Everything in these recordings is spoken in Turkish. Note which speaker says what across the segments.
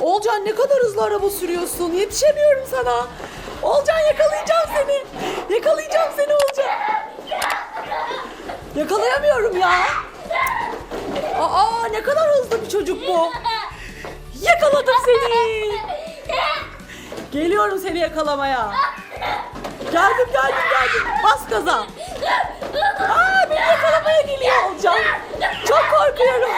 Speaker 1: Olcan ne kadar hızlı araba sürüyorsun. Yetişemiyorum sana. Olcan yakalayacağım seni. Yakalayacağım seni Olcan. Yakalayamıyorum ya. Aa ne kadar hızlı bir çocuk bu. Yakaladım seni. Geliyorum seni yakalamaya. Geldim geldim geldim. Bas gaza. Aa beni yakalamaya geliyor Olcan. Çok korkuyorum.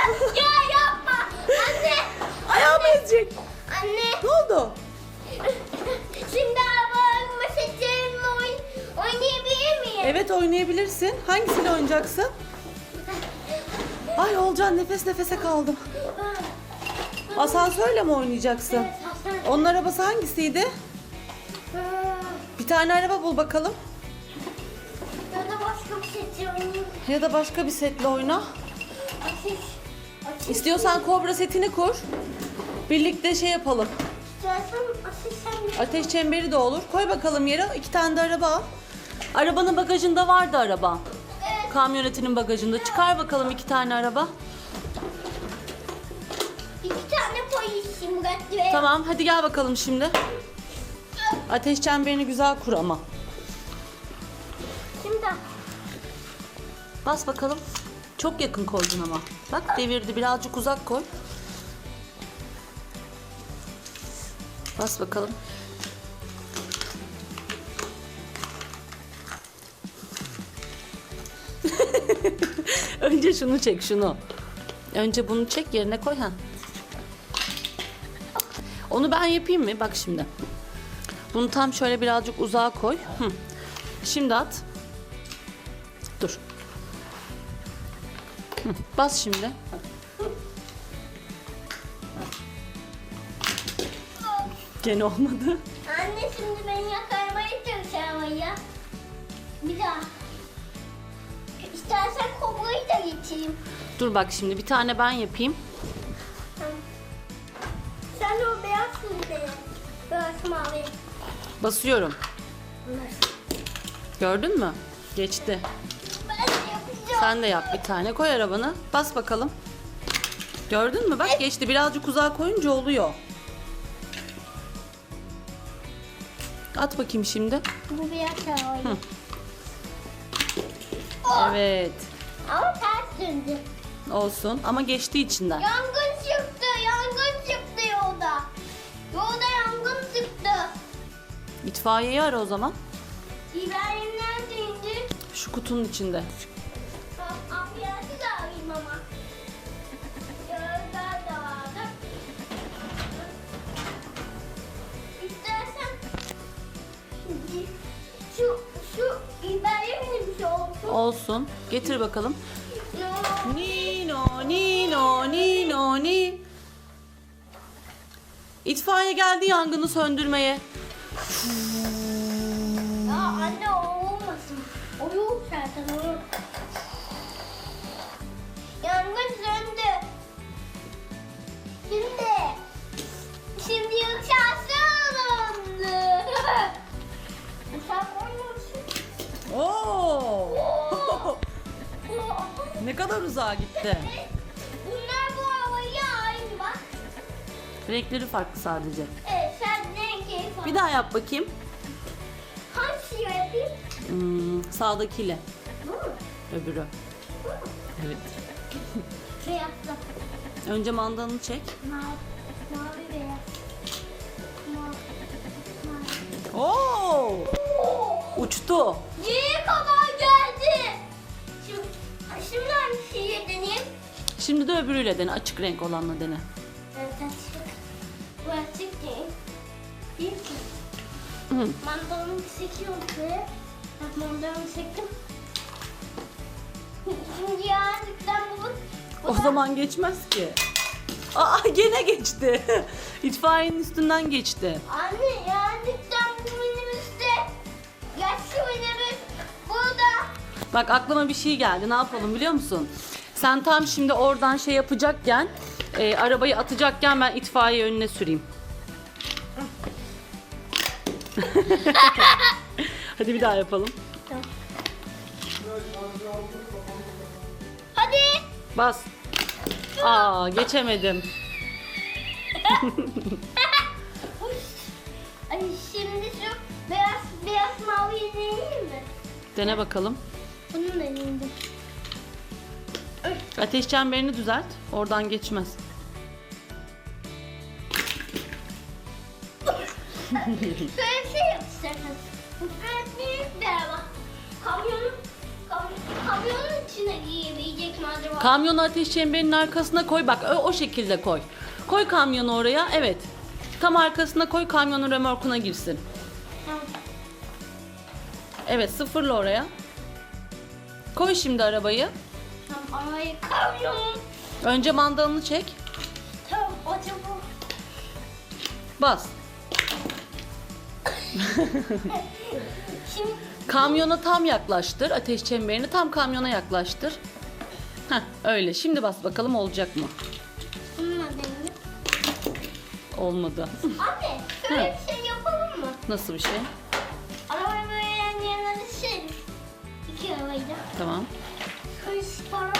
Speaker 2: Yapma. Anne.
Speaker 1: Ne oldu?
Speaker 2: Şimdi araba seçelim oyun oynayabilir miyim?
Speaker 1: Evet oynayabilirsin. Hangisiyle oynayacaksın? Ay Olcan nefes nefese kaldım. Asansörle mi oynayacaksın? Onun arabası hangisiydi? Bir tane araba bul bakalım.
Speaker 2: Ya da başka bir seçim oynayayım.
Speaker 1: Ya da başka bir setle oyna.
Speaker 2: Ateş. Ateş.
Speaker 1: İstiyorsan kobra setini kur. Birlikte şey yapalım.
Speaker 2: Ateş
Speaker 1: çemberi de olur. Koy bakalım yere. İki tane de araba al. Arabanın bagajında vardı araba.
Speaker 2: Evet.
Speaker 1: Kamyonetinin bagajında. Çıkar bakalım iki tane araba.
Speaker 2: İki tane Murat ve
Speaker 1: Tamam hadi gel bakalım şimdi. Ateş çemberini güzel kur ama.
Speaker 2: Şimdi
Speaker 1: Bas bakalım. Çok yakın koydun ama. Bak devirdi birazcık uzak koy. Bas bakalım. Önce şunu çek şunu. Önce bunu çek yerine koy ha. Onu ben yapayım mı? Bak şimdi. Bunu tam şöyle birazcık uzağa koy. Hı. Şimdi at. Dur. Hı, Bas şimdi. Gene olmadı.
Speaker 2: anne şimdi beni yakalamaya çalışıyor ya. Bir daha. İstersen kobrayı da getireyim.
Speaker 1: Dur bak şimdi bir tane ben yapayım.
Speaker 2: Sen o beyaz şimdi. Beyaz mavi.
Speaker 1: Basıyorum. Gördün mü? Geçti.
Speaker 2: Ben de yapacağım.
Speaker 1: Sen de yap bir tane. Koy arabanı. Bas bakalım. Gördün mü? Bak geçti. Birazcık uzağa koyunca oluyor. At bakayım şimdi.
Speaker 2: Bu beyaz mavi.
Speaker 1: Evet.
Speaker 2: Ama ters döndü.
Speaker 1: Olsun. Ama geçti içinden.
Speaker 2: Yangın çıktı, yangın çıktı yolda. Yolda yangın çıktı.
Speaker 1: İtfaiyeyi ara o zaman.
Speaker 2: İbrahim neredeydi?
Speaker 1: Şu kutunun içinde.
Speaker 2: Olsun.
Speaker 1: Getir bakalım. Nino, Nino, Nino, ni. İtfaiye geldi yangını söndürmeye.
Speaker 2: ya anne o olmasın. O yok zaten o.
Speaker 1: gitti.
Speaker 2: Bunlar bu havayı aynı bak.
Speaker 1: Renkleri farklı sadece.
Speaker 2: Evet sen rengi falan.
Speaker 1: Bir daha yap bakayım.
Speaker 2: Hangisi yapayım?
Speaker 1: Hmm, sağdakiyle.
Speaker 2: Bu mu?
Speaker 1: Öbürü. Evet.
Speaker 2: Beyazla.
Speaker 1: Önce mandalını çek.
Speaker 2: Mavi, mavi beyaz. Mavi. Mavi.
Speaker 1: Oo!
Speaker 2: Oo!
Speaker 1: Uçtu.
Speaker 2: Nereye kadar Şimdi
Speaker 1: de öbürüyle dene. Açık renk olanla dene.
Speaker 2: Açık. Bu açık değil. Bir ki.
Speaker 1: Hı.
Speaker 2: Mandalını çekiyorum şöyle. Bak mandalını çektim. Şimdi yazdıktan bu.
Speaker 1: O zaman geçmez ki. Aa gene geçti. İtfaiyenin üstünden geçti.
Speaker 2: Anne yazdıktan bu minibüste. Yaşlı minibüs burada.
Speaker 1: Bak aklıma bir şey geldi. Ne yapalım biliyor musun? Sen tam şimdi oradan şey yapacakken, e, arabayı atacakken ben itfaiye önüne süreyim. Hadi bir daha yapalım.
Speaker 2: Hadi.
Speaker 1: Bas. Aa geçemedim.
Speaker 2: Ay şimdi şu beyaz beyaz maviyi deneyeyim mi?
Speaker 1: Dene bakalım.
Speaker 2: Bunu deneyeyim de.
Speaker 1: Ateş çemberini düzelt. Oradan geçmez.
Speaker 2: Böyle bir şey yapacağız. Evet büyük bir araba. Kamyonun, kam, kamyonun içine giyebilecek mi acaba?
Speaker 1: Kamyonu ateş çemberinin arkasına koy. Bak o, o şekilde koy. Koy kamyonu oraya. Evet. Tam arkasına koy kamyonun remorkuna girsin. Evet sıfırla oraya. Koy şimdi arabayı.
Speaker 2: Tamam arabayı kamyonun.
Speaker 1: Önce mandalını çek.
Speaker 2: Tamam o çabuk.
Speaker 1: Bas.
Speaker 2: Şimdi
Speaker 1: Kamyona tam yaklaştır. Ateş çemberini tam kamyona yaklaştır. Heh, öyle. Şimdi bas bakalım olacak mı?
Speaker 2: deneyeyim.
Speaker 1: Olmadı.
Speaker 2: Anne şöyle bir şey yapalım mı?
Speaker 1: Nasıl bir şey?
Speaker 2: Arabayı böyle yan yana düşelim. İki arabayı da.
Speaker 1: Tamam.
Speaker 2: Para.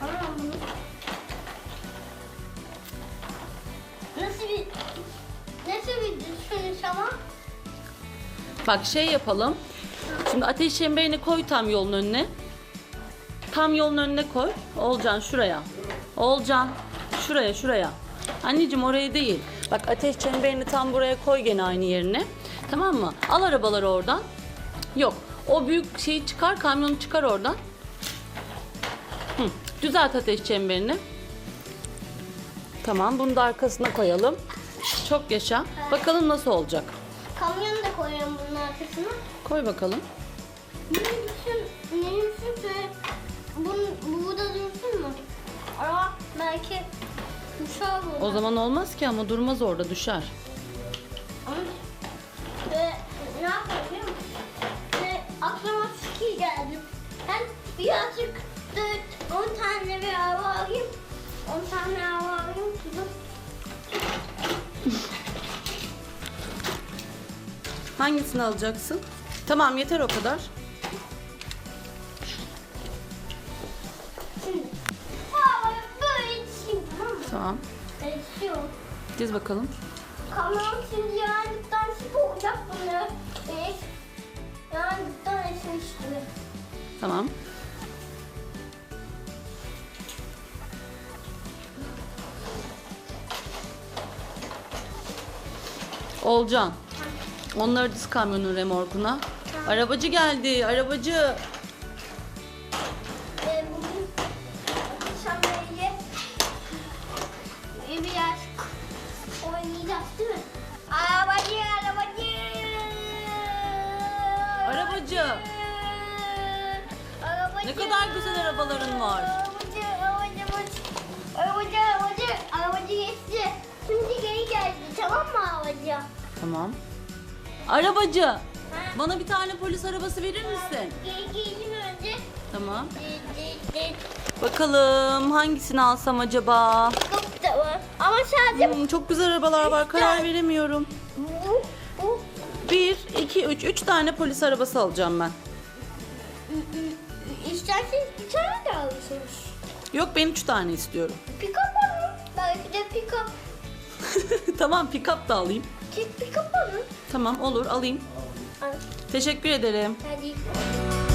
Speaker 2: Para bunu. Nasıl bir nasıl bir düşünüş ama?
Speaker 1: Bak şey yapalım. Şimdi ateş çemberini koy tam yolun önüne. Tam yolun önüne koy. Olcan şuraya. Olcan şuraya şuraya. Anneciğim oraya değil. Bak ateş çemberini tam buraya koy gene aynı yerine. Tamam mı? Al arabaları oradan. Yok. O büyük şeyi çıkar, kamyonu çıkar oradan. Düzelt ateş çemberini. Tamam, bunu da arkasına koyalım. Çok yaşa. Bakalım nasıl olacak.
Speaker 2: Kamyonu da koyuyorum bunun arkasına.
Speaker 1: Koy bakalım.
Speaker 2: Burada dursun mu? Araba belki uçağı bulur.
Speaker 1: O zaman olmaz ki ama durmaz orada düşer.
Speaker 2: Ama ve ne yapayım? Ve aklıma fikir geldi. Ben birazcık 4, 10 tane bir araba alayım. 10 tane araba alayım.
Speaker 1: Hangisini alacaksın? Tamam yeter o kadar.
Speaker 2: Şimdi bu böyle çizeyim tamam mı?
Speaker 1: Tamam. Diz bakalım.
Speaker 2: Kamyon şimdi yandıktan çıkacak bunu. Evet. Yandıktan esmişti.
Speaker 1: Tamam. Olcan. Onları diz kamyonun remorkuna. Arabacı geldi. Arabacı.
Speaker 2: Ee, bugün akşam böyle bir biraz oynayacağız değil mi? Arabacı, arabacı.
Speaker 1: Arabacı.
Speaker 2: Arabacı.
Speaker 1: Ne kadar güzel arabaların var.
Speaker 2: Arabacı, arabacı, arabacı, arabacı tamam mı arabacı?
Speaker 1: Tamam. Arabacı. Bana bir tane polis arabası verir misin?
Speaker 2: Geri geldim önce.
Speaker 1: Tamam. Bakalım hangisini alsam acaba?
Speaker 2: Kapı da var. Ama sadece
Speaker 1: Hmm, çok güzel arabalar var. Karar veremiyorum.
Speaker 2: bu, bu.
Speaker 1: Bir, iki, üç. Üç tane polis arabası alacağım ben.
Speaker 2: İsterseniz bir tane de alırsınız.
Speaker 1: Yok ben üç tane istiyorum.
Speaker 2: Pick-up alın. Belki de pick-up.
Speaker 1: tamam pick-up da alayım.
Speaker 2: Tek pick-up alın.
Speaker 1: Tamam olur alayım.
Speaker 2: Al.
Speaker 1: Teşekkür ederim.
Speaker 2: Hadi.